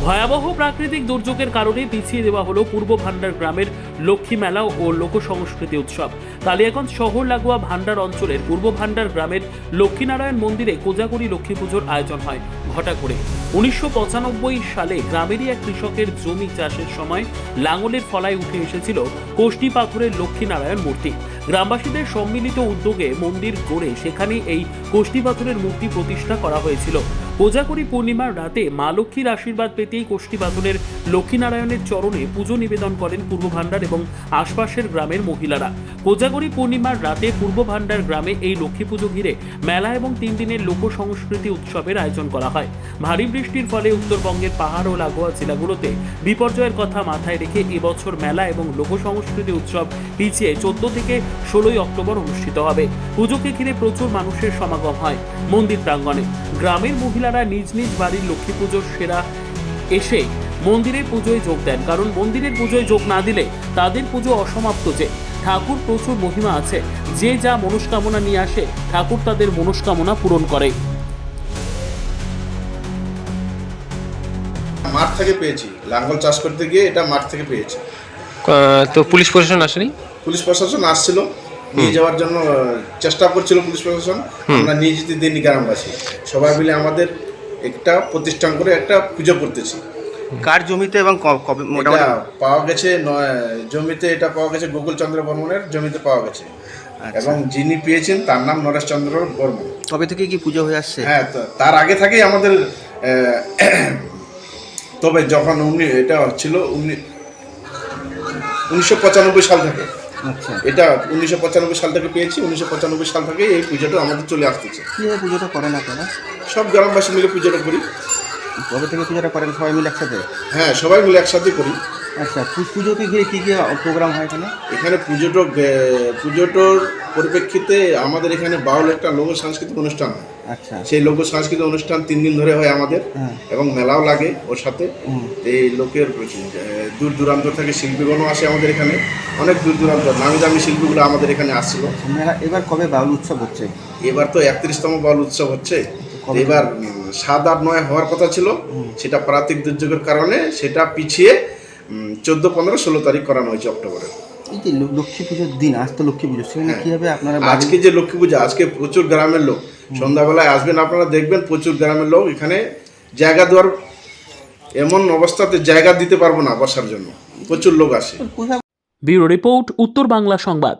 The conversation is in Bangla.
ভয়াবহ প্রাকৃতিক দুর্যোগের কারণে পিছিয়ে দেওয়া হলো পূর্ব ভান্ডার গ্রামের লক্ষ্মী মেলা ও লোক সংস্কৃতি উৎসব। কালিয়াগঞ্জ শহর লাগোয়া ভান্ডার অঞ্চলের পূর্ব ভান্ডার গ্রামের লক্ষ্মীনারায়ণ মন্দিরে কোজাগরি লক্ষ্মী পুজোর আয়োজন হয় ঘটা করে। উনিশশো পঁচানব্বই সালে গ্রামেরই এক কৃষকের জমি চাষের সময় লাঙলের ফলায় উঠে এসেছিল কোষ্টি পাথরের লক্ষ্মীনারায়ণ মূর্তি। গ্রামবাসীদের সম্মিলিত উদ্যোগে মন্দির গড়ে সেখানে এই কোষ্টি পাথরের মূর্তি প্রতিষ্ঠা করা হয়েছিল। কোজাগরি পূর্ণিমার রাতে মা লক্ষ্মীর আশীর্বাদ পেতেই কোষ্টি পাথরের লক্ষ্মীনারায়ণের চরণে পুজো নিবেদন করেন পূর্ব ভান্ডার এবং আশপাশের গ্রামের মহিলারা। কোজাগরি পূর্ণিমার রাতে পূর্ব ভান্ডার গ্রামে এই লক্ষ্মী পুজো ঘিরে মেলা এবং তিন দিনের লোক সংস্কৃতি উৎসবের আয়োজন করা হয়। ভারী বৃষ্টির ফলে উত্তরবঙ্গের পাহাড় ও লাগোয়া জেলাগুলোতে বিপর্যয়ের কথা মাথায় রেখে এবছর মেলা এবং লোক সংস্কৃতি উৎসব পিছিয়ে চোদ্দ থেকে ষোলোই অক্টোবর অনুষ্ঠিত হবে। পুজোকে ঘিরে প্রচুর মানুষের সমাগম হয় মন্দির প্রাঙ্গণে। গ্রামের মহিলারা নিজ নিজ বাড়ির লক্ষ্মী পুজোর সেরা এসে মন্দিরের পুজোয় যোগ দেন কারণ মন্দিরের পুজোয় যোগ না দিলে তাদের পুজো অসমাপ্ত যে। ঠাকুর প্রচুর মহিমা আছে যে যা মনস্কামনা নিয়ে আসে ঠাকুর তাদের মনস্কামনা পূরণ করে। মাঠ থেকে পেয়েছি লাঙ্গল চাষ করতে গিয়ে এটা মাঠ থেকে পেয়েছি। তো পুলিশ প্রশাসন আসেনি? পুলিশ প্রশাসন আসছিল নিয়ে যাওয়ার জন্য চেষ্টা করছিল পুলিশ প্রশাসন আমরা নিয়ে যেতে দিইনি গ্রামবাসী। সবাই মিলে আমাদের একটা প্রতিষ্ঠান করে একটা পুজো করতেছি। কার জমিতে এবং কবে মোটামুটি? পাওয়া গেছে জমিতে এটা পাওয়া গেছে গোকুল চন্দ্র বর্মনের জমিতে পাওয়া গেছে। আচ্ছা। এবং যিনি পেয়েছেন তার নাম নরেশ চন্দ্র বর্মন। কবে থেকে কি পুজো হয়ে আসছে? হ্যাঁ তার আগে থেকেই আমাদের তবে যখন উনি এটা ছিল উনি উনিশশো পঁচানব্বই সাল থেকে। আচ্ছা। এটা উনিশশো পঁচানব্বই সাল থেকে পেয়েছি উনিশশো পঁচানব্বই সাল থেকে এই পুজোটা আমাদের চলে আসতেছে। কীভাবে পুজোটা করেন আপনারা সব গ্রামবাসী মিলে পুজোটা করি। কবে থেকে পুজোটা করেন? সবাই মিলে একসাথে? হ্যাঁ সবাই মিলে একসাথে করি। আচ্ছা পুজোকে ঘিরে কী কী প্রোগ্রাম হয় এখানে? এখানে পুজোটো পুজোটোর পরিপ্রেক্ষিতে আমাদের এখানে বাউল একটা লোক সাংস্কৃতিক অনুষ্ঠান হয়। আচ্ছা। সেই লোক সাংস্কৃতিক অনুষ্ঠান তিন দিন ধরে হয় আমাদের হ্যাঁ। এবং মেলাও লাগে ওর সাথে। এই লোকের দূর দূরান্ত থেকে শিল্পীগণও আসে আমাদের এখানে। অনেক দূর দূরান্ত নামি দামি শিল্পীগুলো আমাদের এখানে আসছিল। মেলা এবার কবে বাউল উৎসব হচ্ছে? এবার তো একত্রিশতম বাউল উৎসব হচ্ছে? এবার সাত আট নয় হওয়ার কথা ছিল। সেটা প্রাকৃতিক দুর্যোগের কারণে সেটা পিছিয়ে চোদ্দ পনেরো ষোলো তারিখ করানো হয়েছে অক্টোবরে। এই যে লক্ষ্মী পুজোর দিন আজ তো লক্ষ্মী পুজো সেখানে হ্যাঁ। কীভাবে আপনারা আজকে যে লক্ষ্মী পুজো আজকে প্রচুর গ্রামের লোক। সন্ধ্যাবেলায় আসবেন আপনারা দেখবেন প্রচুর গ্রামের লোক। এখানে জায়গা দেওয়ার এমন অবস্থাতে জায়গা দিতে পারব না বসার জন্য। প্রচুর লোক আসে। ব্যুরো রিপোর্ট উত্তর বাংলা সংবাদ।